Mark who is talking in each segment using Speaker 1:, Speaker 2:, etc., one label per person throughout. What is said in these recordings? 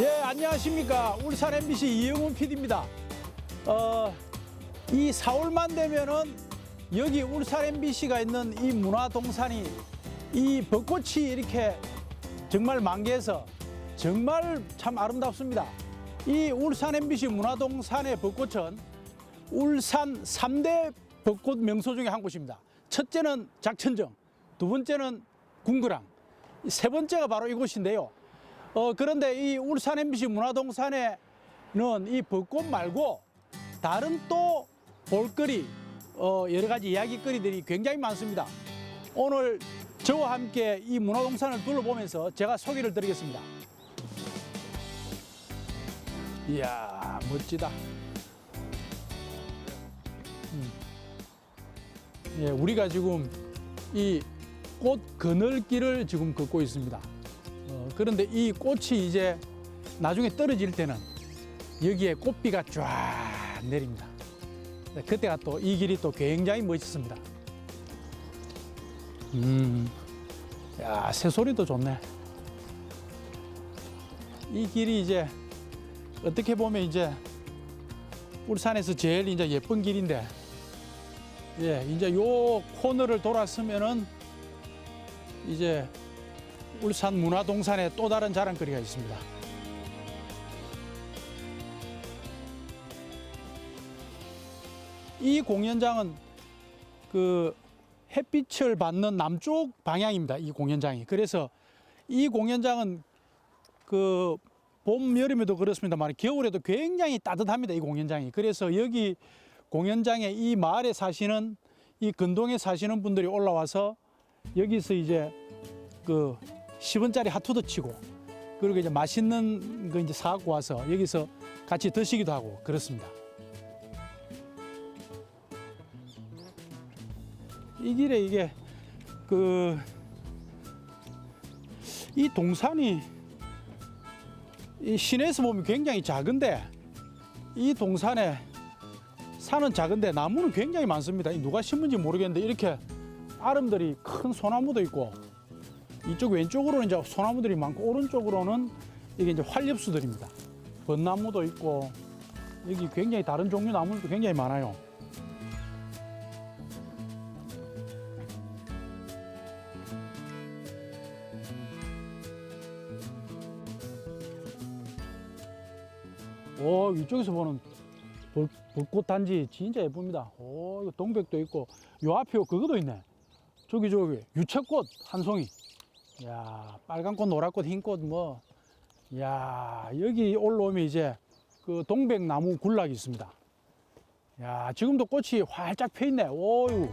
Speaker 1: 예, 안녕하십니까. 울산 MBC 이영훈 PD입니다. 어, 이 4월만 되면은 여기 울산 MBC가 있는 이 문화동산이 이 벚꽃이 이렇게 정말 만개해서 정말 참 아름답습니다. 이 울산 MBC 문화동산의 벚꽃은 울산 삼대 벚꽃 명소 중에 한 곳입니다. 첫째는 작천정, 두 번째는 궁그랑, 세 번째가 바로 이곳인데요. 어, 그런데 이 울산 MBC 문화동산에는 이 벚꽃 말고 다른 또 볼거리, 어, 여러 가지 이야기거리들이 굉장히 많습니다. 오늘 저와 함께 이 문화동산을 둘러보면서 제가 소개를 드리겠습니다. 이야, 멋지다. 음. 예, 우리가 지금 이 꽃 그늘길을 지금 걷고 있습니다. 어, 그런데 이 꽃이 이제 나중에 떨어질 때는 여기에 꽃비가 쫙 내립니다. 네, 그때가 또 이 길이 또 굉장히 멋있습니다. 음, 야, 새소리도 좋네. 이 길이 이제 어떻게 보면 이제 울산에서 제일 이제 예쁜 길인데, 예, 이제 요 코너를 돌았으면은 이제 울산 문화동산에 또 다른 자랑거리가 있습니다. 이 공연장은 그 햇빛을 받는 남쪽 방향입니다. 이 공연장이. 그래서 이 공연장은 그 봄, 여름에도 그렇습니다만 겨울에도 굉장히 따뜻합니다. 이 공연장이. 그래서 여기 공연장에 이 마을에 사시는 이 근동에 사시는 분들이 올라와서 여기서 이제 그 10원짜리 핫도그 치고 그리고 이제 맛있는 거 이제 사갖고 와서 여기서 같이 드시기도 하고 그렇습니다. 이 길에 이게 그 이 동산이 이 시내에서 보면 굉장히 작은데 이 동산에 산은 작은데 나무는 굉장히 많습니다. 이 누가 심은지 모르겠는데 이렇게 아름들이 큰 소나무도 있고 이쪽 왼쪽으로는 이제 소나무들이 많고 오른쪽으로는 이게 이제 활엽수들입니다. 벚나무도 있고 여기 굉장히 다른 종류 나무도 굉장히 많아요. 오 이쪽에서 보는 벚, 벚꽃 단지 진짜 예쁩니다. 오 이거 동백도 있고 요 앞에 그거도 있네. 저기 저기 유채꽃 한 송이. 야 빨간 꽃, 노란 꽃, 흰 꽃 뭐. 야 여기 올라오면 이제 그 동백나무 군락이 있습니다. 야 지금도 꽃이 활짝 펴 있네. 오유.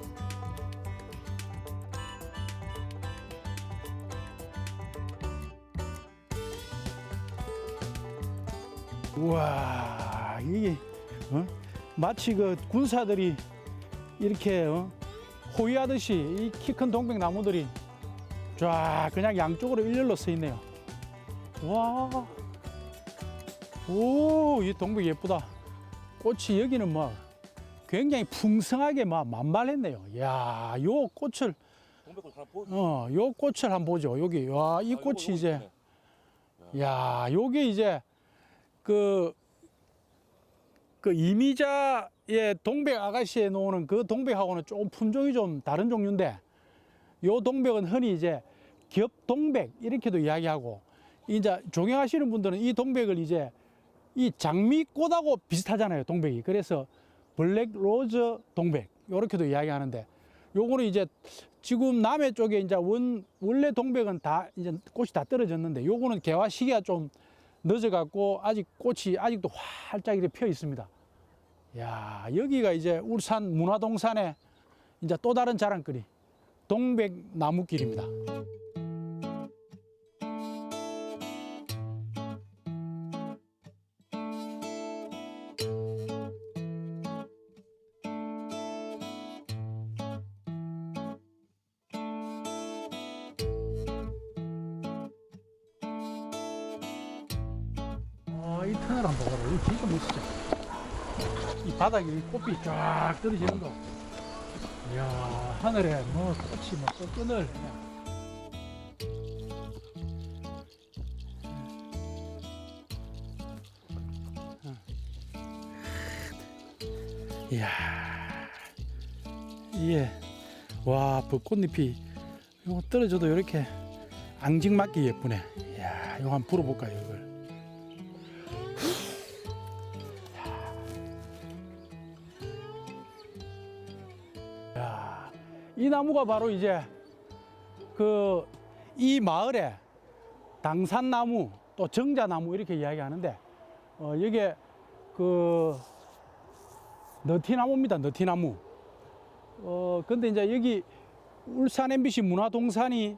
Speaker 1: 우와 이게 어? 마치 그 군사들이 이렇게 어? 호위하듯이 이 키 큰 동백나무들이 쫙 그냥 양쪽으로 일렬로 서 있네요. 와, 오, 이 동백 예쁘다. 꽃이 여기는 뭐 굉장히 풍성하게 막 만발했네요. 야, 요 꽃을
Speaker 2: 동백꽃 하나 보.
Speaker 1: 어, 요 꽃을 한번 보죠. 여기 와, 이 꽃이 이제 야, 요게 이제 그, 그 이미자의 동백 아가씨에 놓는 그 동백하고는 좀 품종이 좀 다른 종류인데 요 동백은 흔히 이제 겹동백 이렇게도 이야기하고 이제 종영하시는 분들은 이 동백을 이제 이 장미꽃하고 비슷하잖아요 동백이 그래서 블랙 로즈 동백 이렇게도 이야기하는데 요거는 이제 지금 남해 쪽에 이제 원 원래 동백은 다 이제 꽃이 다 떨어졌는데 요거는 개화 시기가 좀 늦어 갖고 아직 꽃이 아직도 활짝 이렇게 펴 있습니다. 야 여기가 이제 울산 문화동산의 이제 또 다른 자랑거리 동백 나무길입니다. 아, 이 터널 한번 봐라. 이거 진짜 멋있죠? 이 바닥에 이 꽃이 쫙 떨어지는 거. 이야, 하늘에 뭐 꽃이 뭐 끈을 이야. 이게 와 벚꽃잎이 떨어져도 이렇게 앙증맞게 예쁘네. 이야 이거 한번 불어볼까요 이걸? 이 나무가 바로 이제 그 이 마을에 당산나무 또 정자나무 이렇게 이야기하는데 어, 이게 그 너티나무입니다. 너티나무. 어 근데 이제 여기 울산 MBC 문화동산이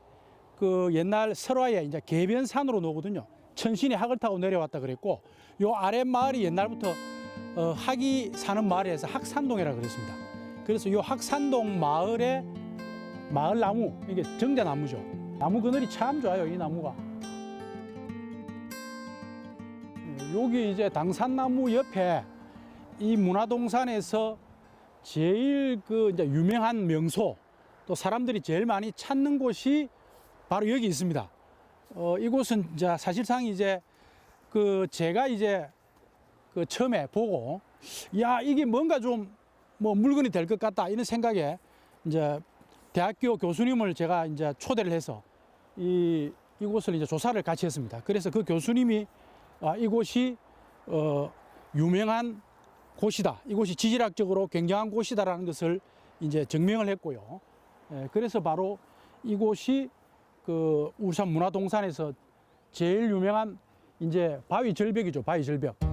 Speaker 1: 그 옛날 설화에 이제 개변산으로 나오거든요. 천신이 학을 타고 내려왔다 그랬고 요 아래 마을이 옛날부터 어, 학이 사는 마을에서 학산동이라 그랬습니다. 그래서 요 학산동 마을의 마을 나무 이게 정자 나무죠. 나무 그늘이 참 좋아요. 이 나무가. 여기 이제 당산나무 옆에 이 문화동산에서 제일 그 이제 유명한 명소 또 사람들이 제일 많이 찾는 곳이 바로 여기 있습니다. 어, 이곳은 이제 사실상 이제 그 제가 이제 그 처음에 보고 야 이게 뭔가 좀 뭐 물건이 될 것 같다 이런 생각에 이제 대학교 교수님을 제가 이제 초대를 해서 이 이곳을 이제 조사를 같이 했습니다. 그래서 그 교수님이 아, 이곳이 어, 유명한 곳이다. 이곳이 지질학적으로 굉장한 곳이다라는 것을 이제 증명을 했고요. 예, 그래서 바로 이곳이 그 울산 문화동산에서 제일 유명한 이제 바위 절벽이죠. 바위 절벽.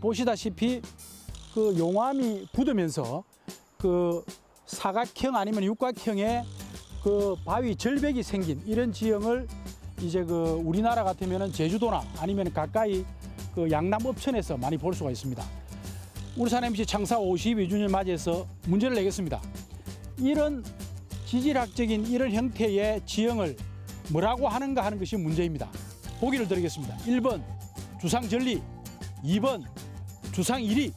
Speaker 1: 보시다시피 그 용암이 굳으면서 그 사각형 아니면 육각형의 그 바위 절벽이 생긴 이런 지형을 이제 그 우리나라 같으면은 제주도나 아니면 가까이 그 양남 읍천에서 많이 볼 수가 있습니다. 울산 MC 창사 52주년 맞이해서 문제를 내겠습니다. 이런 지질학적인 이런 형태의 지형을 뭐라고 하는가 하는 것이 문제입니다. 보기를 드리겠습니다. 1번 주상 전리, 2번 주상 1위,